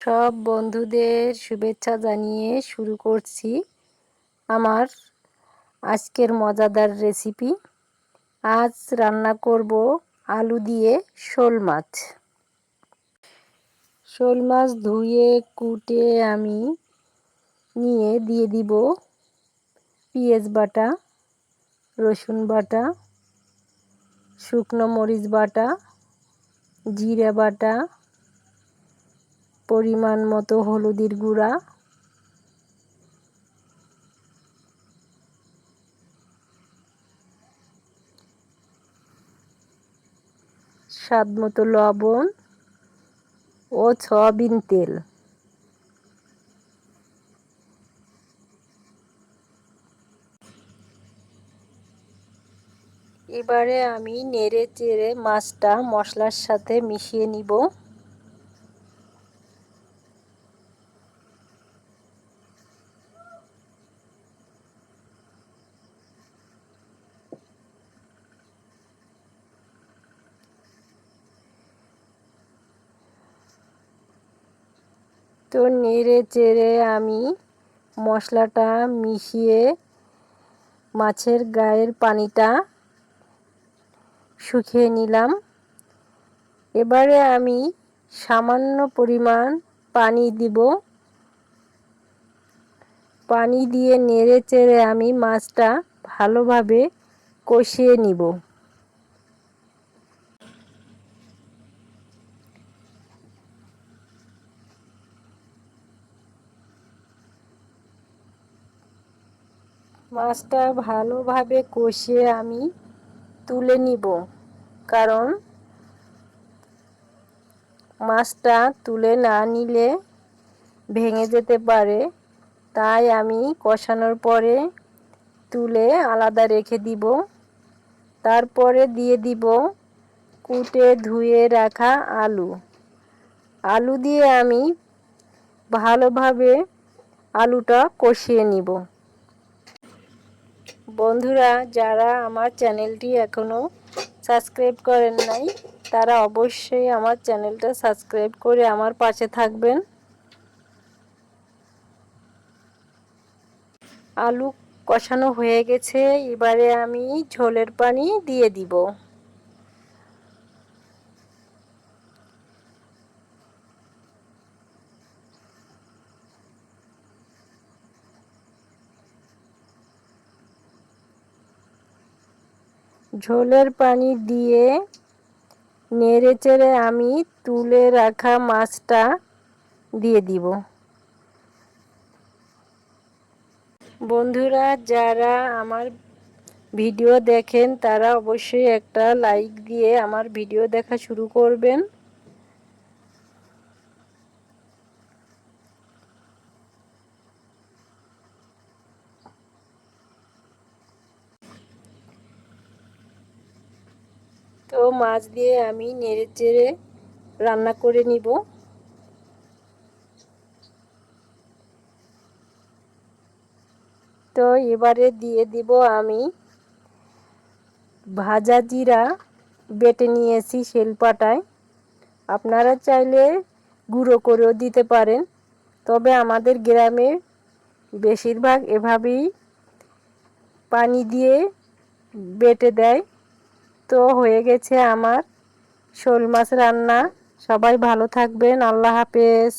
সব বন্ধুদের শুভেচ্ছা জানিয়ে শুরু করছি আমার আজকের মজাদার রেসিপি আজ রান্না করব আলু দিয়ে শোল মাছ। শোল মাছ ধুয়ে, কুটে আমি নিয়ে দিয়ে দিব পেঁয়াজ বাটা, রসুন বাটা, শুকনো মরিচ বাটা, জিরা বাটা পরিমাণ মতো হলুদের গুঁড়া। স্বাদ মতো লবণ ও সয়াবিন তেল। এবারে আমি নেড়ে চেড়ে মাছটা মশলার সাথে মিশিয়ে নিব। তো নেড়ে চেড়ে আমি মশলাটা মিশিয়ে মাছের গায়ের পানিটা শুকিয়ে নিলাম। এবারে আমি সামান্য পরিমাণ পানি দিব। পানি দিয়ে নেড়ে চেড়ে আমি মাছটা ভালোভাবে কষিয়ে নিব। মাছটা ভালোভাবে কষিয়ে আমি তুলে নিব। কারণ মাছটা তুলে না নিলে ভেঙে যেতে পারে। তাই আমি কষানোর পরে তুলে আলাদা রেখে দিব। তারপরে দিয়ে দিব কুটে ধুয়ে রাখা আলু। আলু দিয়ে আমি ভালোভাবে আলুটা কষিয়ে নিব। বন্ধুরা, যারা আমার চ্যানেলটি এখনও সাবস্ক্রাইব করেন নাই, তারা অবশ্যই আমার চ্যানেলটা সাবস্ক্রাইব করে আমার পাশে থাকবেন। আলু কষানো হয়ে গেছে, এবারে আমি ঝোলের পানি দিয়ে দিব। ঝোলের পানি দিয়ে নেড়ে চেড়ে আমি তুলে রাখা মাছটা দিয়ে দিব। বন্ধুরা, যারা আমার ভিডিও দেখেন, তারা অবশ্যই একটা লাইক দিয়ে আমার ভিডিও দেখা শুরু করবেন। তো মাছ দিয়ে আমি নেড়ে চেড়ে রান্না করে নিব। তো এবারে দিয়ে দিব আমি ভাজা জিরা বেটে নিয়েছি শিলপাটায়। আপনারা চাইলে গুঁড়ো করেও দিতে পারেন, তবে আমাদের গ্রামে বেশিরভাগ এভাবেই পানি দিয়ে বেটে দেয়। তো হয়ে গেছে আমার। শোল মাছ রান্না। সবাই ভালো থাকবেন। আল্লাহ হাফেজ।